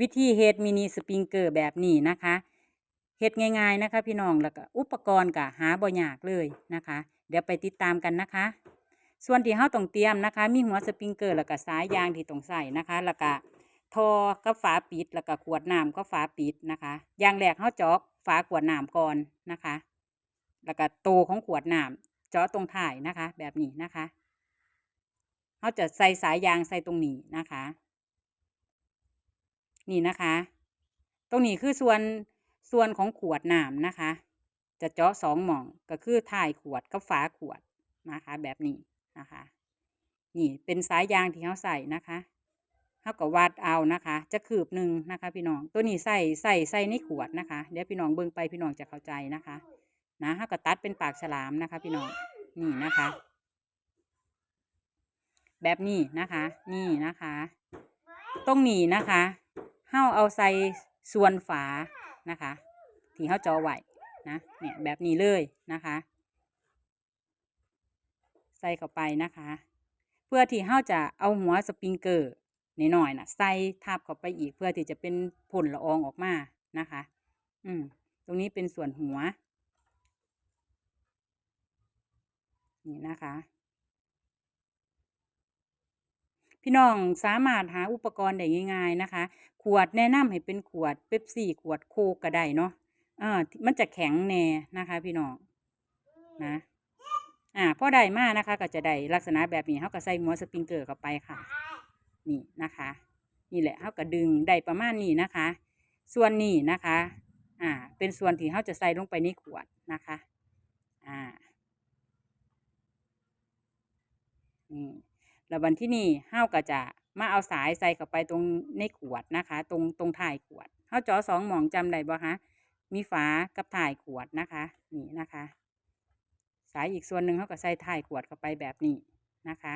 วิธีเฮ็ดมินิสปริงเกอร์แบบนี้นะคะเฮ็ดง่ายๆนะคะพี่น้องแล้วก็อุปกรณ์ก็หาบ่ยากเลยนะคะ เดี๋ยวไปติดตามกันนะคะ ส่วนที่เฮาต้องเตรียมนะคะ มีหัวสปริงเกอร์แล้วก็สายยางที่ต้องใส่นะคะ แล้วก็ทอกับฝาปิดแล้วก็ขวดน้ำก็ฝาปิดนะคะอย่างแรกเฮาจาะฝาขวดน้ำก่อนนะคะ แล้วก็โตของขวดน้ำเจาะตรงถ่ายนะคะ แบบนี้นะคะเขาจะใส่สายยางใส่ตรงนี้นะคะ นี่นะคะ ตรงนี้คือส่วนส่วนของขวดน้ำนะคะ จะเจาะสองหม่องก็คือถ่ายขวดกับฝาขวดนะคะ แบบนี้นะคะ นี่เป็นสายยางที่เขาใส่นะคะเขาก็วัดเอานะคะ จะคืบหนึ่งนะคะ พี่น้องตัวนี้ใส่ใส่ใส่ในขวดนะคะ เดี๋ยวพี่น้องเบิ่งไปพี่น้องจะเข้าใจนะคะนะเขาก็ตัดเป็นปากฉลามนะคะ พี่น้องนี่นะคะ แบบนี้นะคะ นี่นะคะ ตรงนี้นะคะ เฮาเอาใส่ส่วนฝานะคะที่เฮาจาะไว้นะเนี่ยแบบนี้เลยนะคะ ใส่เข้าไปนะคะ เพื่อที่เฮาจะเอาหัวสปริงเกอร์น้อยๆนะใส่ทับเข้าไปอีกเพื่อที่จะเป็นผลละอองออกมานะคะ อืม ตรงนี้เป็นส่วนหัว นี่นะคะ พี่น้องสามารถหาอุปกรณ์ได้ง่าย ๆนะคะ ขวดแนะนำให้เป็นขวดเป๊ปซี่ขวดโคกก็ได้เนาะเออมันจะแข็งแน่นะคะ พี่น้องนะอ่าพอได้มากนะคะ ก็จะได้ลักษณะแบบนี้เขาก็ใส่หัวสปริงเกอร์เข้าไปค่ะ นี่นะคะ นี่แหละเขาก็ดึงได้ประมาณนี้นะคะ ส่วนนี้นะคะ อ่า เป็นส่วนที่เขาจะใส่ลงไปในขวดนะคะ อ่านี่ แล้ววันที่นี่เฮาก็จะมาเอาสายใส่เข้าไปตรงในขวดนะคะ ตรงตรงถ่ายขวดเฮาจาะสองหมองจำได้บ่คะมีฝากับถ่ายขวดนะคะนี่นะคะ สายอีกส่วนหนึ่งเฮาก็ใส่ถ่ายขวดเข้าไปแบบนี้นะคะ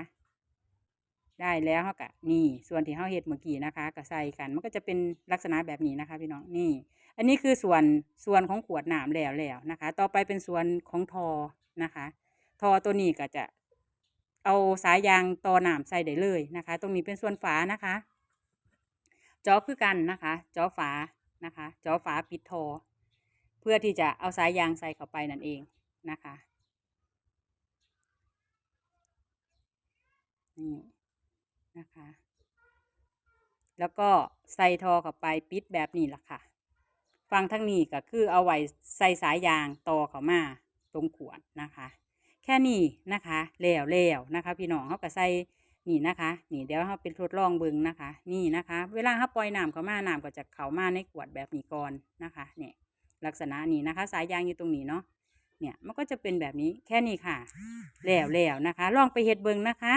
ได้แล้วเฮาก็นี่ส่วนที่เฮาเฮ็ดเมื่อกี้นะคะก็ใส่กันมันก็จะเป็นลักษณะแบบนี้นะคะ พี่น้องนี่ อันนี้คือส่วนส่วนของขวดหน้ำแล้วแล้วนะคะ ต่อไปเป็นส่วนของทอนะคะ ทอตัวนี้ก็จะ เอาสายยางต่อหนามใส่ได้เลยนะคะ ตรงนี้เป็นส่วนฝานะคะจาะคือกันนะคะจาะฝานะคะจาะฝาปิดทอ เพื่อที่จะเอาสายยางใส่เข้าไปนั่นเองนะคะนี่นะคะ แล้วก็ใส่ทอเข้าไปปิดแบบนี้ละค่ะฟังทั้งนี้ก็คือเอาไว้ใส่สายยางต่อเข้ามาตรงขวดนะคะ ค่นี้นะคะแล้วแล้วนะคะพี่น้องเขาก็ใส่นี่นะคะนี่เดี๋ยวเขาเป็นทดลองเบิ้งนะคะ นี่นะคะ เวลาเขาปล่อยน้ำเขามาน้ำก็จะเข้ามาในขวดแบบนี้ก่อนนะคะเนี่ยลักษณะนี้นะคะ สายยางอยู่ตรงนี้เนาะเนี่ยมันก็จะเป็นแบบนี้แค่นี้ค่ะแล้วแล้วนะคะ ลองไปเห็ดเบิ้งนะคะ